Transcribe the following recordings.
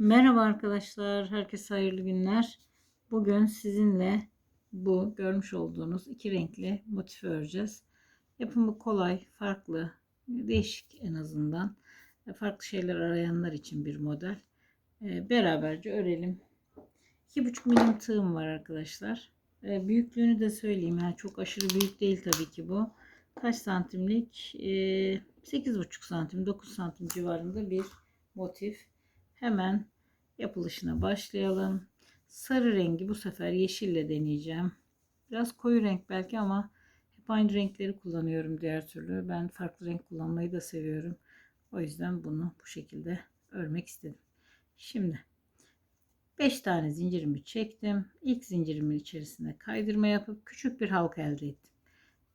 Merhaba arkadaşlar, herkese hayırlı günler. Bugün sizinle bu görmüş olduğunuz iki renkli motif öreceğiz. Yapımı kolay, farklı, değişik en azından. Farklı şeyler arayanlar için bir model. Ee, Beraberce örelim. 2,5 milim tığım var arkadaşlar. Ee, Büyüklüğünü de söyleyeyim. Yani çok aşırı büyük değil tabii ki bu. Kaç santimlik? Ee, 8,5 santim, 9 santim civarında bir motif. Hemen yapılışına başlayalım. Sarı rengi bu sefer yeşille deneyeceğim. Biraz koyu renk belki ama hep aynı renkleri kullanıyorum diğer türlü. Ben farklı renk kullanmayı da seviyorum. O yüzden bunu bu şekilde örmek istedim. Şimdi 5 tane zincirimi çektim. İlk zincirimin içerisine kaydırma yapıp küçük bir halka elde ettim.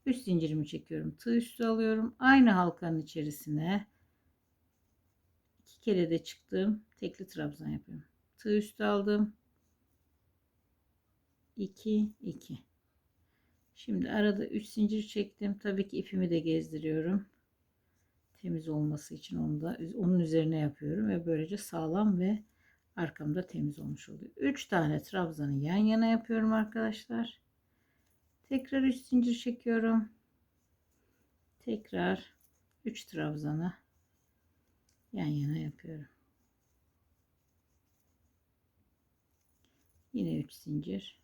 Üst zincirimi çekiyorum. Tığ üstü alıyorum. Aynı halkanın içerisine kere de çıktım. Tekli trabzan yapıyorum. Tığ üstü aldım. 2 2. Şimdi arada 3 zincir çektim. Tabii ki ipimi de gezdiriyorum. Temiz olması için onu da onun üzerine yapıyorum ve böylece sağlam ve arkamda temiz olmuş oluyor. 3 tane trabzanı yan yana yapıyorum arkadaşlar. Tekrar 3 zincir çekiyorum. Tekrar 3 trabzanı yan yana yapıyorum. Yine 3 zincir.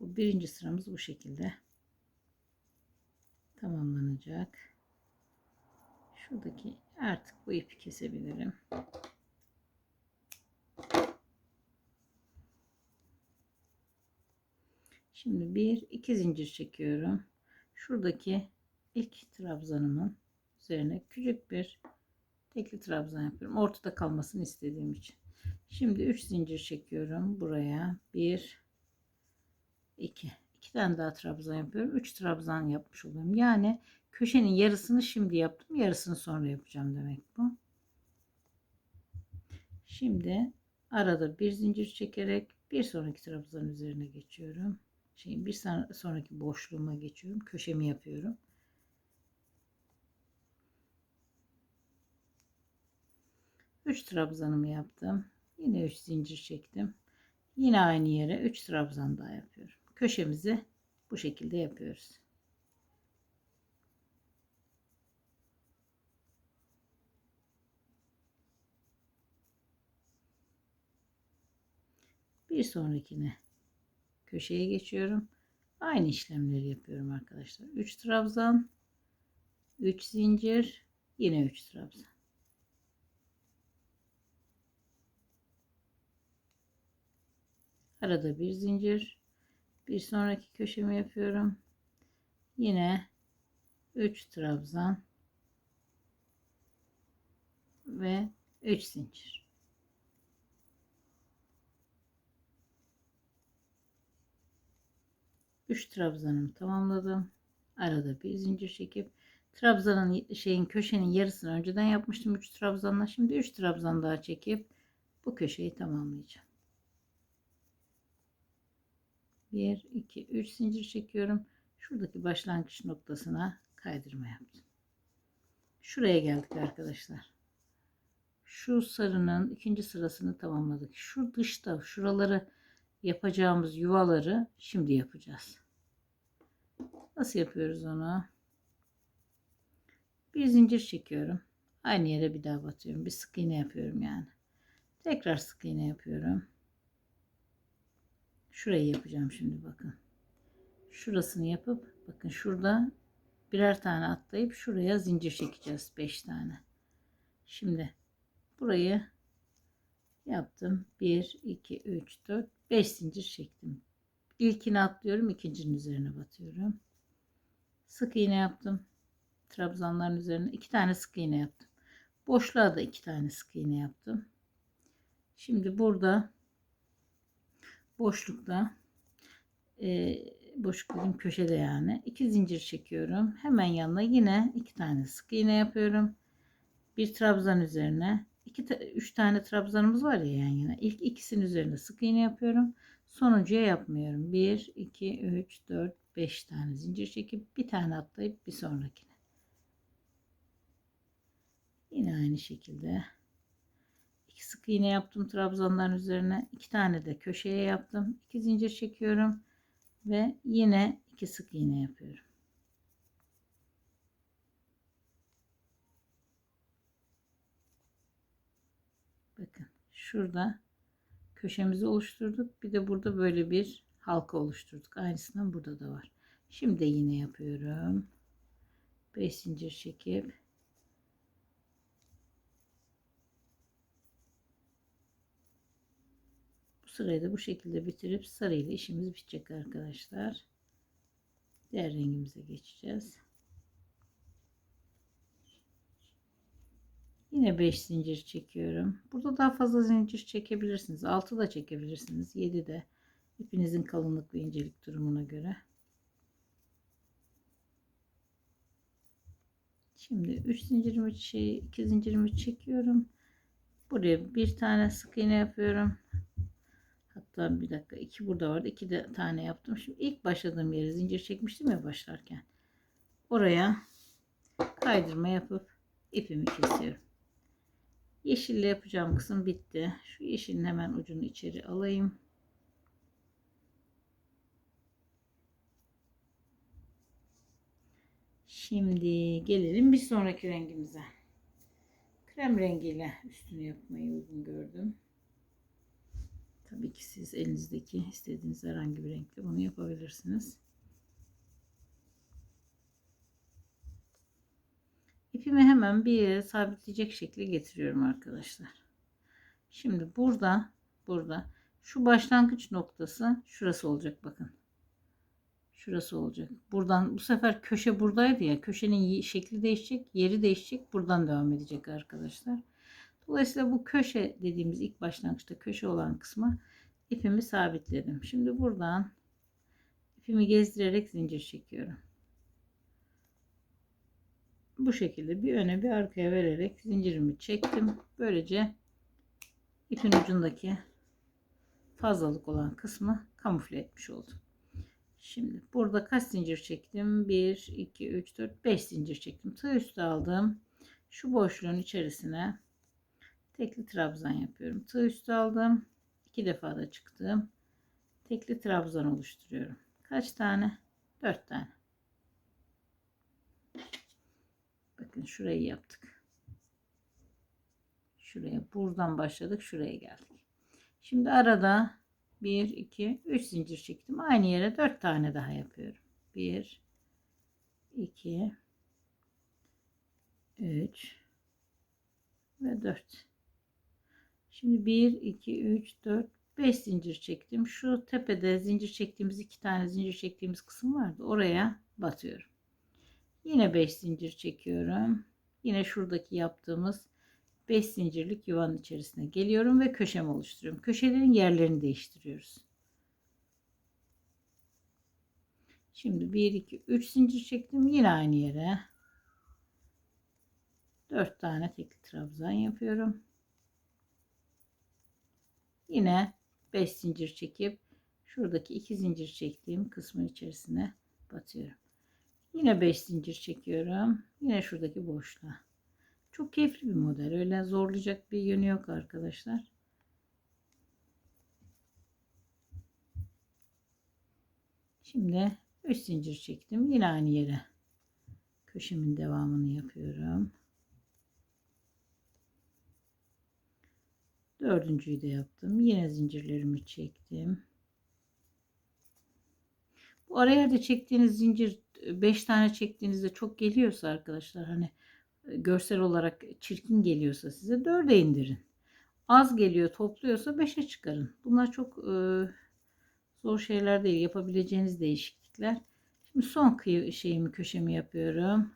Bu birinci sıramız bu şekilde tamamlanacak. Şuradaki artık bu ipi kesebilirim. Şimdi bir iki zincir çekiyorum. Şuradaki ilk trabzanımın üzerine küçük bir tekli trabzan yapıyorum. Ortada kalmasını istediğim için. Şimdi 3 zincir çekiyorum buraya. 1 2 2 tane daha trabzan yapıyorum. 3 trabzan yapmış oluyorum. Yani köşenin yarısını şimdi yaptım. Yarısını sonra yapacağım demek bu. Şimdi arada bir zincir çekerek bir sonraki trabzan üzerine geçiyorum. Şey, bir sonraki boşluğuma geçiyorum. Köşemi yapıyorum. 3 trabzanımı yaptım. Yine 3 zincir çektim. Yine aynı yere 3 trabzan daha yapıyorum. Köşemizi bu şekilde yapıyoruz. Bir sonrakine köşeye geçiyorum. Aynı işlemleri yapıyorum arkadaşlar. 3 trabzan, 3 zincir, yine 3 trabzan. Arada bir zincir. Bir sonraki köşemi yapıyorum. Yine 3 trabzan ve 3 zincir. Üç trabzanımı tamamladım. Arada bir zincir çekip trabzanın şeyin köşenin yarısını önceden yapmıştım 3 trabzanla. Şimdi 3 trabzan daha çekip bu köşeyi tamamlayacağım. 1 2 3 zincir çekiyorum. Şuradaki başlangıç noktasına kaydırma yaptım. Şuraya geldik arkadaşlar. Şu sarının ikinci sırasını tamamladık. Şu dışta şuraları yapacağımız yuvaları şimdi yapacağız. Nasıl yapıyoruz onu? Bir zincir çekiyorum. Aynı yere bir daha batıyorum. Bir sık iğne yapıyorum yani. Tekrar sık iğne yapıyorum Şurayı yapacağım şimdi bakın. Şurasını yapıp bakın şurada birer tane atlayıp şuraya zincir çekeceğiz. 5 tane. Şimdi burayı yaptım. 1, 2, 3, 4, 5 zincir çektim. İlkini atlıyorum. ikincinin üzerine batıyorum. Sık iğne yaptım. Trabzanların üzerine iki tane sık iğne yaptım. Boşluğa da iki tane sık iğne yaptım. Şimdi burada boşlukta. E, boşluk köşede yani. İki zincir çekiyorum. Hemen yanına yine iki tane sık iğne yapıyorum. Bir trabzan üzerine. İki üç tane trabzanımız var ya yan yana. İlk ikisinin üzerine sık iğne yapıyorum. Sonuncuya yapmıyorum. 1 2 3 4 5 tane zincir çekip bir tane atlayıp bir sonrakine. Yine aynı şekilde iki iki sık iğne yaptım trabzanların üzerine. iki tane de köşeye yaptım. İki zincir çekiyorum ve yine iki sık iğne yapıyorum. Bakın şurada köşemizi oluşturduk. Bir de burada böyle bir halka oluşturduk. Aynısından burada da var. Şimdi yine yapıyorum. 5 zincir çekip sırayı da bu şekilde bitirip sarıyla işimiz bitecek arkadaşlar. Diğer rengimize geçeceğiz. Yine 5 zincir çekiyorum. Burada daha fazla zincir çekebilirsiniz. 6 da çekebilirsiniz. 7 de ipinizin kalınlık ve incelik durumuna göre. Şimdi 3 zincirimi şey 2 zincirimi çekiyorum. Buraya bir tane sık iğne yapıyorum. Hatta bir dakika iki burada vardı. iki de tane yaptım. Şimdi ilk başladığım yere zincir çekmiştim ya başlarken. Oraya kaydırma yapıp ipimi kesiyorum. Yeşille yapacağım kısım bitti. Şu yeşilin hemen ucunu içeri alayım. Şimdi gelelim bir sonraki rengimize. Krem rengiyle üstünü yapmayı uygun gördüm. Tabii ki siz elinizdeki istediğiniz herhangi bir renkle bunu yapabilirsiniz. İpimi hemen bir yere sabitleyecek şekilde getiriyorum arkadaşlar. Şimdi burada burada şu başlangıç noktası şurası olacak bakın. Şurası olacak. Buradan bu sefer köşe buradaydı ya. Köşenin şekli değişecek, yeri değişecek. Buradan devam edecek arkadaşlar. Dolayısıyla bu köşe dediğimiz ilk başlangıçta köşe olan kısmı ipimi sabitledim. Şimdi buradan ipimi gezdirerek zincir çekiyorum. Bu şekilde bir öne bir arkaya vererek zincirimi çektim. Böylece ipin ucundaki fazlalık olan kısmı kamufle etmiş oldum. Şimdi burada kaç zincir çektim? 1, 2, 3, 4, 5 zincir çektim. Tığ üstü aldım. Şu boşluğun içerisine tekli trabzan yapıyorum. Tığ üstü aldım. iki defa da çıktım. Tekli trabzan oluşturuyorum. Kaç tane? 4 tane. Bakın şurayı yaptık. Şuraya buradan başladık. Şuraya geldik. Şimdi arada 1, 2, 3 zincir çektim. Aynı yere 4 tane daha yapıyorum. 1, 2, 3 ve 4. Şimdi 1, 2, 3, 4, 5 zincir çektim. Şu tepede zincir çektiğimiz iki tane zincir çektiğimiz kısım vardı. Oraya batıyorum. Yine 5 zincir çekiyorum. Yine şuradaki yaptığımız 5 zincirlik yuvanın içerisine geliyorum ve köşem oluşturuyorum. Köşelerin yerlerini değiştiriyoruz. Şimdi 1 2 3 zincir çektim. Yine aynı yere 4 tane tekli trabzan yapıyorum. Yine 5 zincir çekip şuradaki 2 zincir çektiğim kısmın içerisine batıyorum. Yine 5 zincir çekiyorum. Yine şuradaki boşluğa. Çok keyifli bir model. Öyle zorlayacak bir yönü yok arkadaşlar. Şimdi 3 zincir çektim. Yine aynı yere köşemin devamını yapıyorum. Dördüncüyü de yaptım. Yine zincirlerimi çektim. Bu araya da çektiğiniz zincir 5 tane çektiğinizde çok geliyorsa arkadaşlar hani görsel olarak çirkin geliyorsa size 4'e indirin. Az geliyor topluyorsa 5'e çıkarın. Bunlar çok e, zor şeyler değil. Yapabileceğiniz değişiklikler. Şimdi son kıyı şeyimi köşemi yapıyorum.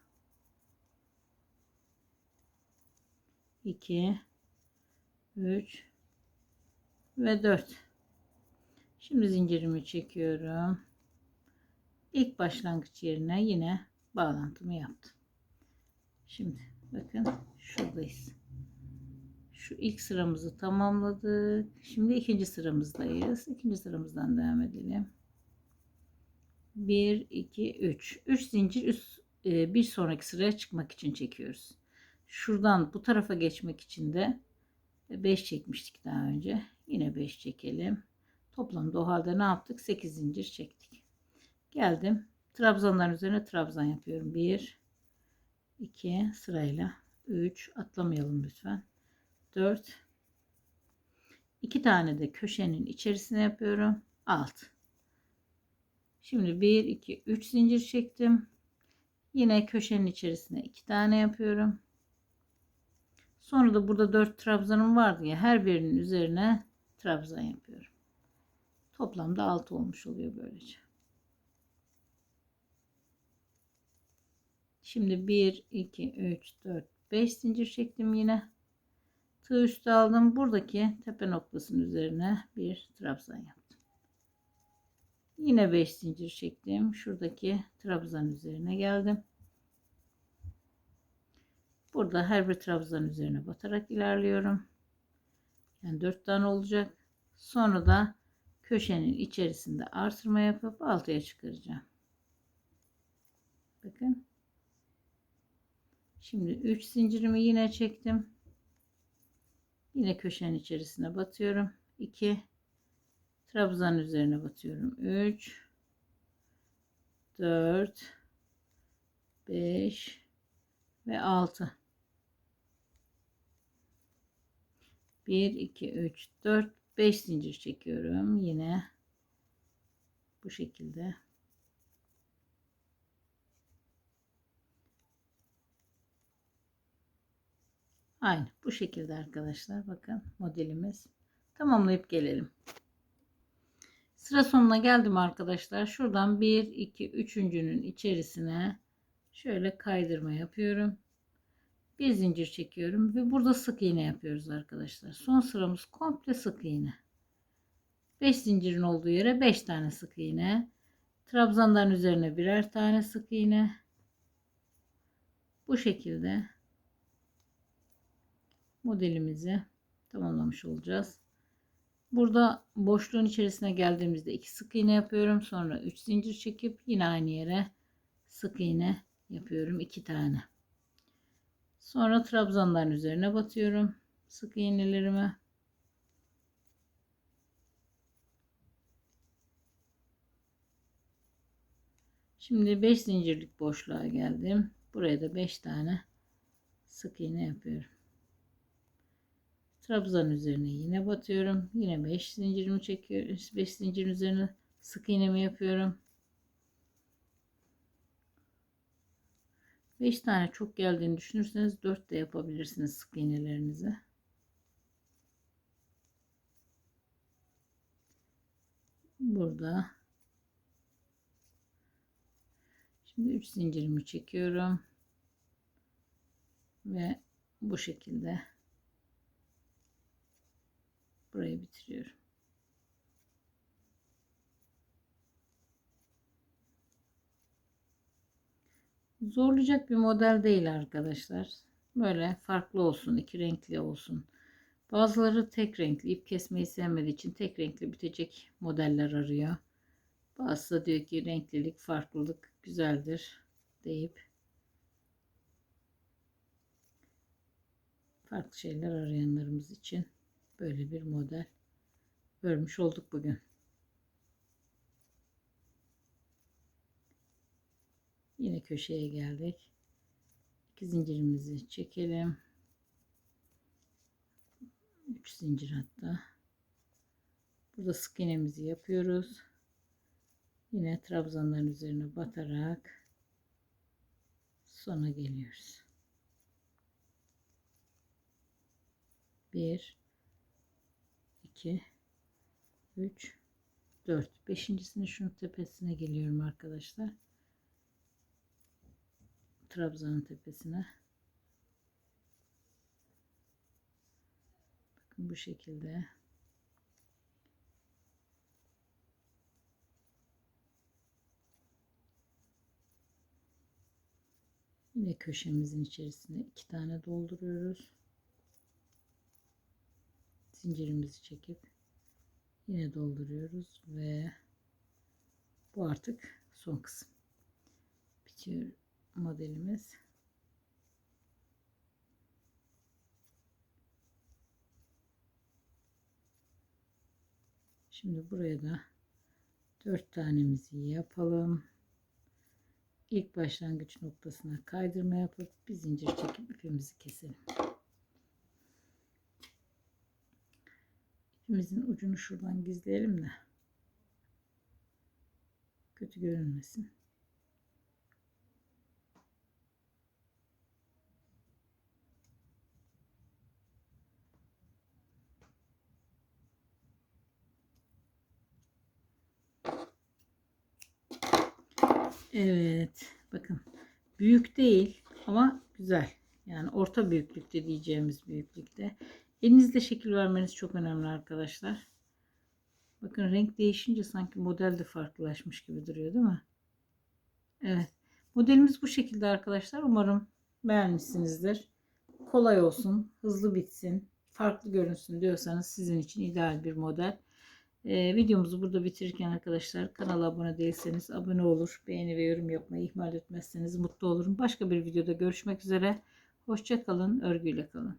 2 3 ve 4 şimdi zincirimi çekiyorum. İlk başlangıç yerine yine bağlantımı yaptım. Şimdi bakın şuradayız. Şu ilk sıramızı tamamladık. Şimdi ikinci sıramızdayız. İkinci sıramızdan devam edelim. 1 2 3 3 zincir üst e, bir sonraki sıraya çıkmak için çekiyoruz. Şuradan bu tarafa geçmek için de 5 çekmiştik daha önce. Yine 5 çekelim. Toplamda o halde ne yaptık? 8 zincir çektik. Geldim. Trabzanların üzerine trabzan yapıyorum. 1 2 sırayla 3 atlamayalım lütfen. 4 2 tane de köşenin içerisine yapıyorum. 6 Şimdi 1 2 3 zincir çektim. Yine köşenin içerisine 2 tane yapıyorum. Sonra da burada 4 trabzanım vardı ya her birinin üzerine trabzan yapıyorum. Toplamda 6 olmuş oluyor böylece. Şimdi 1 2 3 4 5 zincir çektim yine. Tığ üstü aldım. Buradaki tepe noktasının üzerine bir trabzan yaptım. Yine 5 zincir çektim. Şuradaki trabzan üzerine geldim. Burada her bir trabzan üzerine batarak ilerliyorum. Yani 4 tane olacak. Sonra da köşenin içerisinde artırma yapıp altıya çıkaracağım. Bakın. Şimdi 3 zincirimi yine çektim. Yine köşenin içerisine batıyorum. 2 trabzan üzerine batıyorum. 3 4 5 ve 6 1 2 3 4 5 zincir çekiyorum. Yine bu şekilde. Aynı bu şekilde arkadaşlar. Bakın modelimiz tamamlayıp gelelim. Sıra sonuna geldim arkadaşlar. Şuradan 1 2 üçüncünün içerisine şöyle kaydırma yapıyorum bir zincir çekiyorum ve burada sık iğne yapıyoruz arkadaşlar. Son sıramız komple sık iğne. 5 zincirin olduğu yere 5 tane sık iğne. Trabzanların üzerine birer tane sık iğne. Bu şekilde modelimizi tamamlamış olacağız. Burada boşluğun içerisine geldiğimizde 2 sık iğne yapıyorum. Sonra 3 zincir çekip yine aynı yere sık iğne yapıyorum 2 tane. Sonra trabzanların üzerine batıyorum. Sık iğnelerimi. Şimdi 5 zincirlik boşluğa geldim. Buraya da 5 tane sık iğne yapıyorum. Trabzan üzerine yine batıyorum. Yine 5 zincirimi çekiyorum. 5 zincirin üzerine sık iğnemi yapıyorum. 5 tane çok geldiğini düşünürseniz 4 de yapabilirsiniz sık iğnelerinizi. Burada şimdi 3 zincirimi çekiyorum ve bu şekilde burayı bitiriyorum. Zorlayacak bir model değil arkadaşlar. Böyle farklı olsun, iki renkli olsun. Bazıları tek renkli, ip kesmeyi sevmediği için tek renkli bitecek modeller arıyor. Bazısı diyor ki renklilik, farklılık güzeldir deyip farklı şeyler arayanlarımız için böyle bir model örmüş olduk bugün. Yine köşeye geldik. İki zincirimizi çekelim. Üç zincir hatta. Burada sık iğnemizi yapıyoruz. Yine trabzanların üzerine batarak sona geliyoruz. Bir, iki, üç, dört. Beşincisini şunun tepesine geliyorum arkadaşlar. Trabzan'ın tepesine. Bakın bu şekilde. Yine köşemizin içerisine iki tane dolduruyoruz. Zincirimizi çekip yine dolduruyoruz ve bu artık son kısım. Bitiyor modelimiz. Şimdi buraya da dört tanemizi yapalım. İlk başlangıç noktasına kaydırma yapıp bir zincir çekip ipimizi keselim. İpimizin ucunu şuradan gizleyelim de kötü görünmesin. Evet. Bakın. Büyük değil ama güzel. Yani orta büyüklükte diyeceğimiz büyüklükte. Elinizle şekil vermeniz çok önemli arkadaşlar. Bakın renk değişince sanki model de farklılaşmış gibi duruyor değil mi? Evet. Modelimiz bu şekilde arkadaşlar. Umarım beğenmişsinizdir. Kolay olsun, hızlı bitsin, farklı görünsün diyorsanız sizin için ideal bir model. Ee, videomuzu burada bitirirken arkadaşlar kanala abone değilseniz abone olur, beğeni ve yorum yapmayı ihmal etmezseniz mutlu olurum. Başka bir videoda görüşmek üzere. Hoşça kalın, örgüyle kalın.